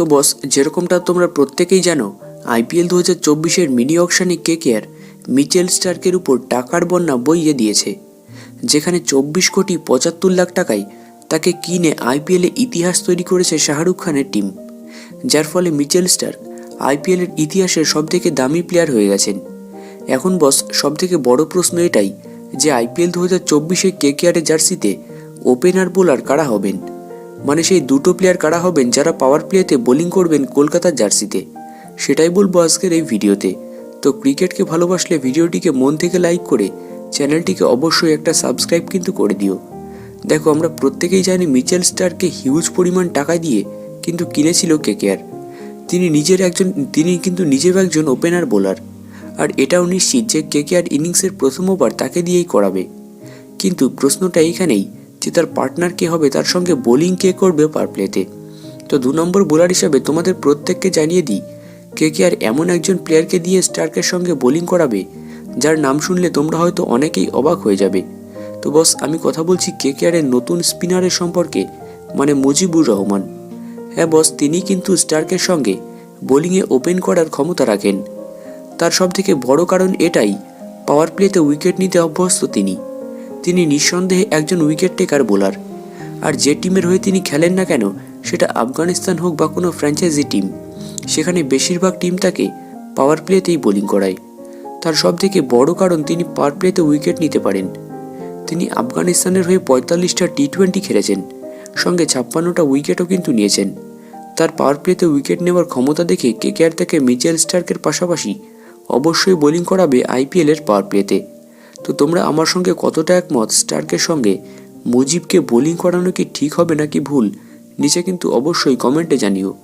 তো বস, যেরকমটা তোমরা প্রত্যেকেই জানো আইপিএল দু হাজার চব্বিশের মিনি অকশানে কেকেআর মিচেল স্টার্কের উপর টাকার বন্যা বইয়ে দিয়েছে, যেখানে চব্বিশ কোটি পঁচাত্তর লাখ টাকায় তাকে কিনে আইপিএলে ইতিহাস তৈরি করেছে শাহরুখ খানের টিম, যার ফলে মিচেল স্টার্ক আইপিএলের ইতিহাসের সবথেকে দামি প্লেয়ার হয়ে গেছেন। এখন বস, সবথেকে বড় প্রশ্ন এটাই যে আইপিএল দু হাজার চব্বিশে কেকেআরের জার্সিতে ওপেনার বোলার কারা হবেন? মানে সেই দুটো প্লেয়ার কারা হবেন, যারা পাওয়ার প্লেতে বোলিং করবেন কলকাতার জার্সিতে? সেটাই বলব আজকের এই ভিডিওতে। তো ক্রিকেটকে ভালোবাসলে ভিডিওটিকে মন থেকে লাইক করে চ্যানেলটিকে অবশ্যই একটা সাবস্ক্রাইব কিন্তু করে দিও। দেখো, আমরা প্রত্যেকেই জানি মিচেল স্টারকে হিউজ পরিমাণ টাকা দিয়ে কিন্তু কিনেছিল কেকেআর তিনি নিজের একজন, তিনি কিন্তু নিজেও একজন ওপেনার বোলার আর এটাও নিশ্চিত যে কেকেআর ইনিংসের প্রথম ওভার তাকে দিয়েই করাবে। কিন্তু প্রশ্নটা এইখানেই যে তার পার্টনার কে হবে, তার সঙ্গে বোলিং কে করবে পার প্লেতে তো দু নম্বর বোলার হিসাবে তোমাদের প্রত্যেককে জানিয়ে দিই, কে কে আর এমন একজন প্লেয়ারকে দিয়ে স্টার্কের সঙ্গে বোলিং করাবে, যার নাম শুনলে তোমরা হয়তো অনেকেই অবাক হয়ে যাবে। তো বস আমি কথা বলছি কে কে আরের নতুন স্পিনারের সম্পর্কে মানে মুজিবুর রহমান। হ্যাঁ বস তিনি কিন্তু স্টার্কের সঙ্গে বোলিংয়ে ওপেন করার ক্ষমতা রাখেন। তার সবথেকে বড় কারণ এটাই পাওয়ার প্লেতে উইকেট নিতে অভ্যস্ত তিনি। তিনি নিঃসন্দেহে একজন উইকেট টেকার বোলার। আর যে টিমের হয়ে তিনি খেলেন না কেন, সেটা আফগানিস্তান হোক বা কোনো ফ্র্যাঞ্চাইজি টিম, সেখানে বেশিরভাগ টিম তাকে পাওয়ার প্লেতেই বোলিং করায়। তার সবথেকে বড় কারণ তিনি পাওয়ার প্লেতে উইকেট নিতে পারেন। তিনি আফগানিস্তানের হয়ে পঁয়তাল্লিশটা টি টোয়েন্টি খেলেছেন, সঙ্গে ছাপ্পান্নটা উইকেটও কিন্তু নিয়েছেন। তার পাওয়ার প্লেতে উইকেট নেওয়ার ক্ষমতা দেখে কেকেআর তাকে মিচেল স্টার্কের পাশাপাশি অবশ্যই বোলিং করাবে আইপিএলের পাওয়ার প্লেতে তো তোমরা আমার সঙ্গে কতটা একমত? স্টার্কের সঙ্গে? মুজিবকে বোলিং করানো কি ঠিক হবে নাকি ভুল? নিচে কিন্তু অবশ্যই কমেন্টে জানিও।